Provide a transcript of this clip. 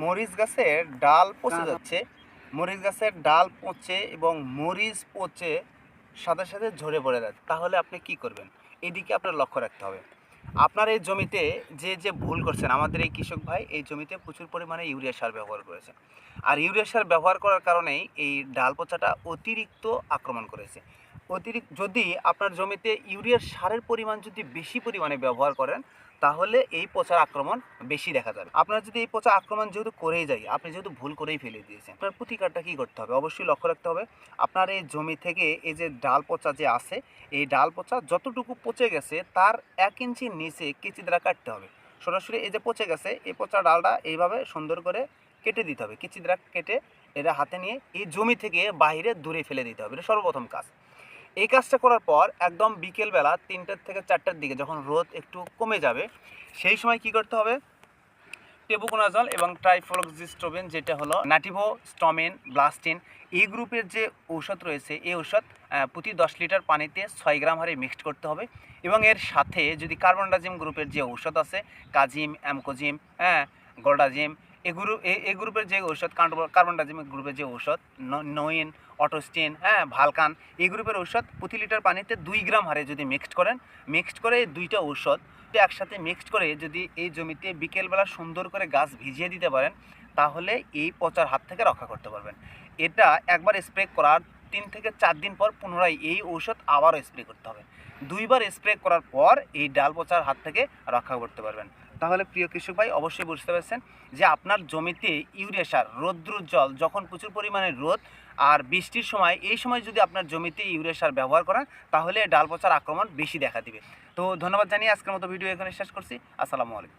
মরিচ গাছের ডাল পচে যাচ্ছে। মরিচ গাছের ডাল পচে এবং মরিচ পচে সাথে সাথে ঝরে পড়ে যাচ্ছে তাহলে আপনি কি করবেন? এদিকে আপনার লক্ষ্য রাখতে হবে। আপনার এই জমিতে যে যে ভুল করছেন আমাদের এই কৃষক ভাই এই জমিতে প্রচুর পরিমাণে ইউরিয়া সার ব্যবহার করেছে। আর ইউরিয়া সার ব্যবহার করার কারণেই এই ডাল পচাটা অতিরিক্ত আক্রমণ করেছে। অতিরিক্ত, যদি আপনার জমিতে ইউরিয়ার সারের পরিমাণ যদি বেশি পরিমাণে ব্যবহার করেন, তাহলে এই পচার আক্রমণ বেশি দেখা যাবে। আপনার যদি এই পচা আক্রমণ যেহেতু করেই যায়, আপনি যেহেতু ভুল করেই ফেলে দিয়েছেন, আপনার প্রতিকারটা কী করতে হবে? অবশ্যই লক্ষ্য রাখতে হবে, আপনার এই জমি থেকে এই যে ডাল পচা যে আছে, এই ডাল পচা যতটুকু পচে গেছে, তার এক ইঞ্চির নিচে কেচি দ্বারা কাটতে হবে। সরাসরি এই যে পচে গেছে, এই পচা ডালটা এইভাবে সুন্দর করে কেটে দিতে হবে। কেচি দ্বারা কেটে এটা হাতে নিয়ে এই জমি থেকে বাইরে দূরে ফেলে দিতে হবে। এটা সর্বপ্রথম কাজ। এই কাজটা করার পর একদম বিকেলবেলা তিনটার থেকে চারটার দিকে যখন রোদ একটু কমে যাবে, সেই সময় কি করতে হবে? টেবুকোনাজল এবং ট্রাইফ্লোক্সিস্টোবিন, যেটা হলো নাটিভো স্টমিন ব্লাস্টিন, এই গ্রুপের যে ঔষধ রয়েছে, এই ঔষধ প্রতি দশ লিটার পানিতে ছয় গ্রাম হারে মিক্সড করতে হবে এবং এর সাথে যদি কার্বনডাজিম গ্রুপের যে ঔষধ আছে, কাজিম, অ্যামকোজিম হ্যাঁ গোল্ডাজিম এই গ্রুপ এই গ্রুপের যে ঔষধ কার্বন কার্বনডাজিম গ্রুপের যে ঔষধ নইন অটোস্টিন হ্যাঁ ভালকান, এই গ্রুপের ঔষধ প্রতি লিটার পানিতে দুই গ্রাম হারে যদি মিক্সড করেন মিক্সড করে দুইটা ঔষধ একসাথে মিক্সড করে যদি এই জমিতে বিকেলবেলা সুন্দর করে গাছ ভিজিয়ে দিতে পারেন, তাহলে এই পচার হাত থেকে রক্ষা করতে পারবেন। এটা একবার স্প্রে করার তিন থেকে চার দিন পর পুনরায় এই ঔষধ আবারও স্প্রে করতে হবে। দুইবার স্প্রে করার পর এই ডাল পচার হাত থেকে রক্ষা করতে পারবেন। তাহলে প্রিয় কৃষক ভাই, অবশ্যই বুঝতে পারছেন যে আপনার জমিতে ইউরিয়া সার রৌদ্র জল যখন প্রচুর পরিমাণে রোদ আর বৃষ্টির সময়, এই সময় যদি আপনার জমিতে ইউরিয়া সার ব্যবহার করেন, তাহলে ডাল পচার আক্রমণ বেশি দেখা দিবে। তো ধন্যবাদ জানিয়ে আজকের মতো ভিডিও এখানে শেষ করছি। আসসালামু আলাইকুম।